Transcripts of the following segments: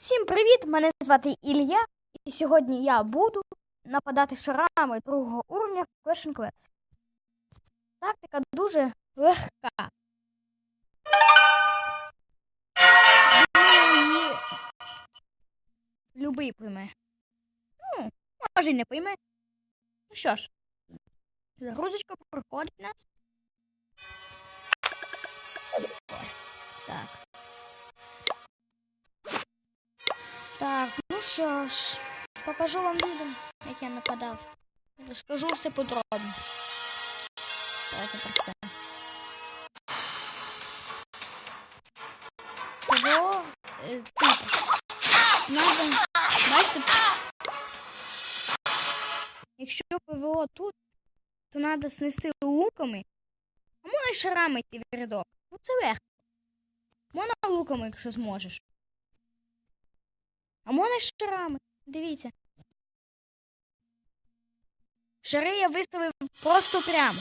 Всім привіт! Мене звати Ілля, і сьогодні я буду нападати шарами другого уровня в Clash Class. Тактика дуже легка. Її любий прийме. Ну, може й не прийме. Ну що ж, загрузочка проходить нас. Так. Так, ну що ж, покажу вам відео, як я нападав. Розкажу все подробно. Давайте про це. Того е, тут. Надо, бачите, якщо ПВО тут, то треба снести луками, а можна шарами йти в рядок. Ну це легко. Можна луками, якщо зможеш. А можна й шарами. Дивіться. Шари я виставив просто прямо.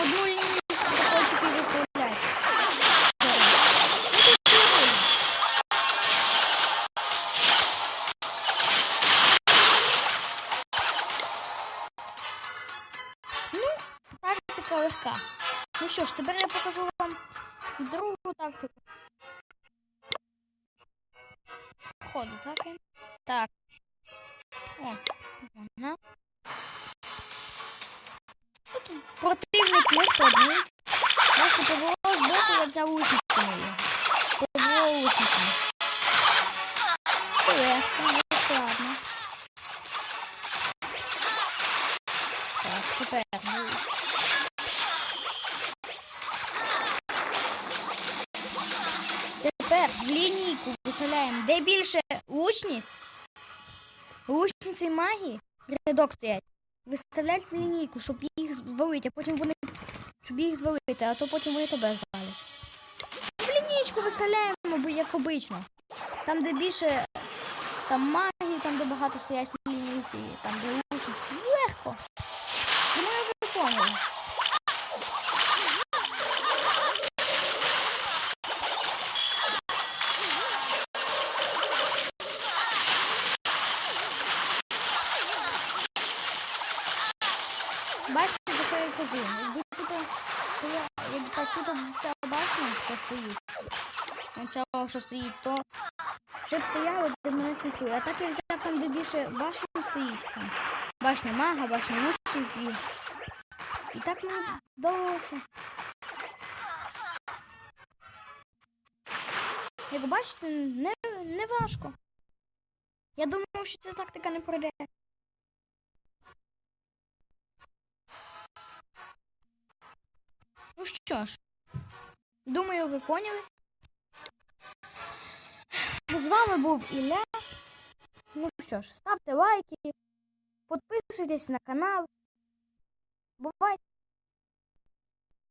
Одну щоб такочки виставляти. Ну, тактика легка. Ну що ж, тепер я покажу вам другу тактику. Ходу, так? Так. О, вона. Противник не складний. Просто ПВО з боку я взяв лучницями. ПВО лучницями. Це легко, не складно. Так, тепер. дивись. Тепер в лінійку виселяємо, де більше лучність. Лучниці магії рядок стоять. Виставляють в лінійку, щоб їх звалити, а потім вони. Щоб їх звалити, а то потім вони тебе звалять. В лінійку виставляємо, як обично. Там, де більше там магії, там, де багато стоять лінійці, там, де лучниці. Легко. Думаю, ви поняли. Бачите, за що я кажу? Якби тут якби тут ця башня, що стоїть, цього, що стоїть, то ще б стояло, де мене снесли. А так я взяв там, де більше башня стоїть. Там. Башня мага, башня лучшість дві. І так мені вдалося. Як бачите, не, не важко. Я думав, що ця тактика не пройде. Ну що ж, думаю, ви поняли. З вами був Ілля. Ну що ж, ставте лайки, підписуйтесь на канал. Бувайте!